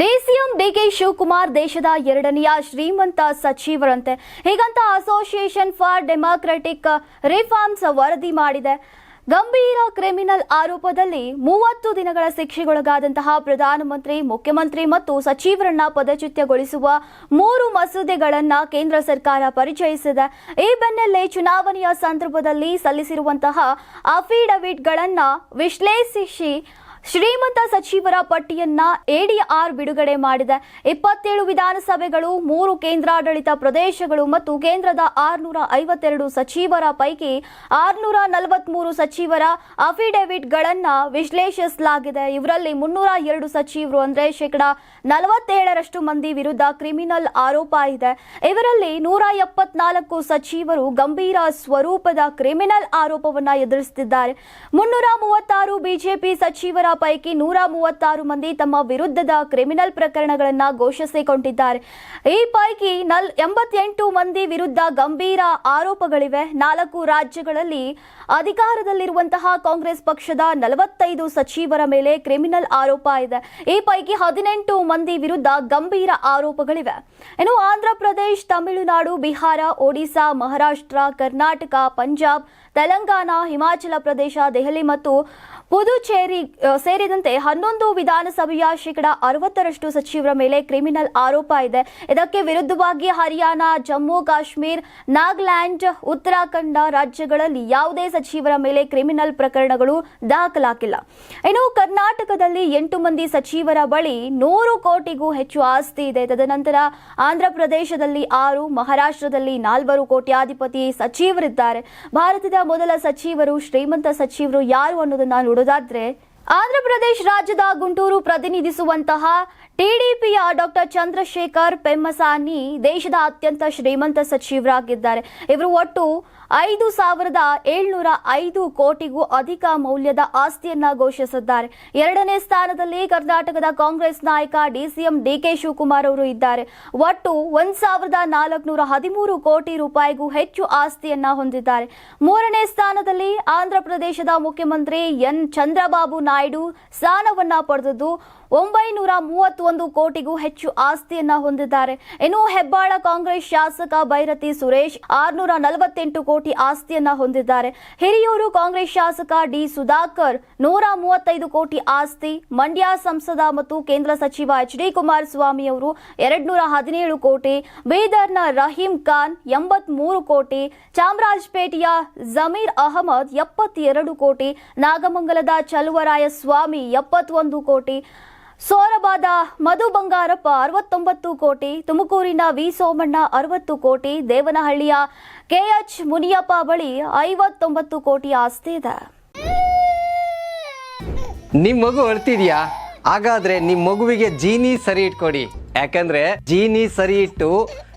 DCM DK Shivakumar ದೇಶದ ಎರಡನೆಯ ಶ್ರೀಮಂತ ಸಚಿವರಂತೆ. ಹೀಗಂತ ಅಸೋಸಿಯೇಷನ್ ಫಾರ್ ಡೆಮಾಕ್ರೆಟಿಕ್ ರಿಫಾರ್ಮ್ಸ್ ವರದಿ ಮಾಡಿದೆ. ಗಂಭೀರ ಕ್ರಿಮಿನಲ್ ಆರೋಪದಲ್ಲಿ ಮೂವತ್ತು ದಿನಗಳ ಶಿಕ್ಷೆಗೊಳಗಾದಂತಹ ಪ್ರಧಾನಮಂತ್ರಿ, ಮುಖ್ಯಮಂತ್ರಿ ಮತ್ತು ಸಚಿವರನ್ನ ಪದಚ್ಯುತಗೊಳಿಸುವ ಮೂರು ಮಸೂದೆಗಳನ್ನ ಕೇಂದ್ರ ಸರ್ಕಾರ ಪರಿಚಯಿಸಿದೆ. ಈ ಬೆನ್ನಲ್ಲೇ ಚುನಾವಣೆಯ ಸಂದರ್ಭದಲ್ಲಿ ಸಲ್ಲಿಸಿರುವಂತಹ ಅಫಿಡವಿಟ್ಗಳನ್ನ ವಿಶ್ಲೇಷಿಸಿ ಶ್ರೀಮಂತ ಸಚಿವರ ಪಟ್ಟಿಯನ್ನ ಎಡಿಆರ್ ಬಿಡುಗಡೆ ಮಾಡಿದೆ ಇಪ್ಪತ್ತೇಳು ವಿಧಾನಸಭೆಗಳು, ಮೂರು ಕೇಂದ್ರಾಡಳಿತ ಪ್ರದೇಶಗಳು ಮತ್ತು ಕೇಂದ್ರದ ಆರ್ನೂರ ಐವತ್ತೆರಡು ಸಚಿವರ ಪೈಕಿ ಆರ್ನೂರ ನಲವತ್ಮೂರು ಸಚಿವರ ಅಫಿಡೆವಿಟ್ಗಳನ್ನು ವಿಶ್ಲೇಷಿಸಲಾಗಿದೆ. ಇವರಲ್ಲಿ ಮುನ್ನೂರ ಎರಡು ಸಚಿವರು ಅಂದ್ರೆ ಶೇಕಡ ನಲವತ್ತೇಳರಷ್ಟು ಮಂದಿ ವಿರುದ್ಧ ಕ್ರಿಮಿನಲ್ ಆರೋಪ ಇದೆ. ಇವರಲ್ಲಿ ನೂರ ಎಪ್ಪತ್ನಾಲ್ಕು ಸಚಿವರು ಗಂಭೀರ ಸ್ವರೂಪದ ಕ್ರಿಮಿನಲ್ ಆರೋಪವನ್ನ ಎದುರಿಸುತ್ತಿದ್ದಾರೆ ಮುನ್ನೂರ ಮೂವತ್ತಾರು ಬಿಜೆಪಿ ಸಚಿವರ ಪೈಕಿ ನೂರ ಮೂವತ್ತಾರು ಮಂದಿ ತಮ್ಮ ವಿರುದ್ಧದ ಕ್ರಿಮಿನಲ್ ಪ್ರಕರಣಗಳನ್ನ ಘೋಷಿಸಿಕೊಂಡಿದ್ದಾರೆ. ಈ ಪೈಕಿ ನಲ್ ಎಂಬತ್ತೆಂಟು ಮಂದಿ ವಿರುದ್ಧ ಗಂಭೀರ ಆರೋಪಗಳಿವೆ. ನಾಲ್ಕು ರಾಜ್ಯಗಳಲ್ಲಿ ಅಧಿಕಾರದಲ್ಲಿರುವಂತಹ ಕಾಂಗ್ರೆಸ್ ಪಕ್ಷದ ನಲವತ್ತೈದು ಸಚಿವರ ಮೇಲೆ ಕ್ರಿಮಿನಲ್ ಆರೋಪ ಇದೆ. ಈ ಪೈಕಿ ಹದಿನೆಂಟು ಮಂದಿ ವಿರುದ್ಧ ಗಂಭೀರ ಆರೋಪಗಳಿವೆ. ಇನ್ನು ಆಂಧ್ರ ಪ್ರದೇಶ್, ತಮಿಳುನಾಡು, ಬಿಹಾರ, ಒಡಿಶಾ, ಮಹಾರಾಷ್ಟ್ರ, ಕರ್ನಾಟಕ, ಪಂಜಾಬ್, ತೆಲಂಗಾಣ, ಹಿಮಾಚಲ ಪ್ರದೇಶ, ದೆಹಲಿ ಮತ್ತು ಪುದುಚೇರಿ ಸೇರಿದಂತೆ ಹನ್ನೊಂದು ವಿಧಾನಸಭೆಯ ಶೇಕಡಾ ಅರವತ್ತರಷ್ಟು ಸಚಿವರ ಮೇಲೆ ಕ್ರಿಮಿನಲ್ ಆರೋಪ ಇದೆ. ಇದಕ್ಕೆ ವಿರುದ್ಧವಾಗಿ ಹರಿಯಾಣ, ಜಮ್ಮು, ಕಾಶ್ಮೀರ್, ನಾಗಾಲ್ಯಾಂಡ್, ಉತ್ತರಾಖಂಡ ರಾಜ್ಯಗಳಲ್ಲಿ ಯಾವುದೇ ಸಚಿವರ ಮೇಲೆ ಕ್ರಿಮಿನಲ್ ಪ್ರಕರಣಗಳು ದಾಖಲಾಗಿಲ್ಲ. ಇನ್ನು ಕರ್ನಾಟಕದಲ್ಲಿ ಎಂಟು ಮಂದಿ ಸಚಿವರ ಬಳಿ ನೂರು ಕೋಟಿಗೂ ಹೆಚ್ಚು ಆಸ್ತಿ ಇದೆ. ತದನಂತರ ಆಂಧ್ರ ಪ್ರದೇಶದಲ್ಲಿ ಆರು, ಮಹಾರಾಷ್ಟ್ರದಲ್ಲಿ ನಾಲ್ವರು ಕೋಟ್ಯಾಧಿಪತಿ ಸಚಿವರಿದ್ದಾರೆ. ಭಾರತದ ಮೊದಲ ಸಚಿವರು, ಶ್ರೀಮಂತ ಸಚಿವರು ಯಾರು ಅನ್ನೋದನ್ನ ನೋಡೋದಾದ್ರೆ ಆಂಧ್ರ ಪ್ರದೇಶ ರಾಜ್ಯದ ಗುಂಟೂರು ಪ್ರತಿನಿಧಿಸುವಂತಹ ಟಿಡಿಪಿಯ ಡಾಕ್ಟರ್ ಚಂದ್ರಶೇಖರ್ ಪೆಮ್ಮಸಾನಿ ದೇಶದ ಅತ್ಯಂತ ಶ್ರೀಮಂತ ಸಚಿವರಾಗಿದ್ದಾರೆ. ಇವರು ಒಟ್ಟು ಐದು ಸಾವಿರದ ಏಳ್ನೂರ ಐದು ಕೋಟಿಗೂ ಅಧಿಕ ಮೌಲ್ಯದ ಆಸ್ತಿಯನ್ನ ಘೋಷಿಸಿದ್ದಾರೆ. ಎರಡನೇ ಸ್ಥಾನದಲ್ಲಿ ಕರ್ನಾಟಕದ ಕಾಂಗ್ರೆಸ್ ನಾಯಕ ಡಿಸಿಎಂ ಡಿಕೆ ಶಿವಕುಮಾರ್ ಅವರು ಇದ್ದಾರೆ. ಒಟ್ಟು ಒಂದ್ ಸಾವಿರದ ನಾಲ್ಕುನೂರ ಹದಿಮೂರು ಕೋಟಿ ರೂಪಾಯಿಗೂ ಹೆಚ್ಚು ಆಸ್ತಿಯನ್ನ ಹೊಂದಿದ್ದಾರೆ. ಮೂರನೇ ಸ್ಥಾನದಲ್ಲಿ ಆಂಧ್ರ ಪ್ರದೇಶದ ಮುಖ್ಯಮಂತ್ರಿ ಎನ್ ಚಂದ್ರಬಾಬು ಸ್ಥಾನವನ್ನ ಪಡೆದದ್ದು ಒಂಬೈನೂರ ಮೂವತ್ತೊಂದು ಕೋಟಿಗೂ ಹೆಚ್ಚು ಆಸ್ತಿಯನ್ನ ಹೊಂದಿದ್ದಾರೆ. ಇನ್ನು ಹೆಬ್ಬಾಳ ಕಾಂಗ್ರೆಸ್ ಶಾಸಕ ಭೈರತಿ ಸುರೇಶ್ ಆರ್ನೂರ ನಲವತ್ತೆಂಟು ಕೋಟಿ ಆಸ್ತಿಯನ್ನ ಹೊಂದಿದ್ದಾರೆ. ಹಿರಿಯೂರು ಕಾಂಗ್ರೆಸ್ ಶಾಸಕ ಡಿ ಸುಧಾಕರ್ ನೂರ ಮೂವತ್ತೈದು ಕೋಟಿ ಆಸ್ತಿ, ಮಂಡ್ಯ ಸಂಸದ ಮತ್ತು ಕೇಂದ್ರ ಸಚಿವ ಎಚ್ ಡಿ ಕುಮಾರಸ್ವಾಮಿ ಅವರು ಎರಡ್ನೂರ ಹದಿನೇಳು ಕೋಟಿ, ಬೀದರ್ನ ರಹೀಂ ಖಾನ್ ಎಂಬತ್ಮೂರು ಕೋಟಿ, ಚಾಮರಾಜಪೇಟೆಯ ಜಮೀರ್ ಅಹಮದ್ ಎಪ್ಪತ್ತೆರಡು ಕೋಟಿ, ನಾಗಮಂಗಲದ ಚಲುವರಾಯ ಸ್ವಾಮಿ ಎಪ್ಪತ್ತೊಂದು ಕೋಟಿ ಸೋರಬಾದ ಮಧು ಬಂಗಾರಪ್ಪ ಅರವತ್ತೊಂಬತ್ತು ಕೋಟಿ, ತುಮಕೂರಿನ ವಿ ಸೋಮಣ್ಣ ಅರವತ್ತು ಕೋಟಿ, ದೇವನಹಳ್ಳಿಯ ಕೆಎಚ್ ಮುನಿಯಪ್ಪ ಬಳಿ ಐವತ್ತೊಂಬತ್ತು ಕೋಟಿ ಆಸ್ತಿ ಇದೆ. ನಿಮ್ ಮಗು ಅಳ್ತಿದ್ಯಾ? ಹಾಗಾದ್ರೆ ನಿಮ್ ಮಗುವಿಗೆ ಜೀನಿ ಸರಿ ಇಟ್ಕೊಡಿ. ಯಾಕಂದ್ರೆ ಜೀನಿ ಸರಿ ಇಟ್ಟು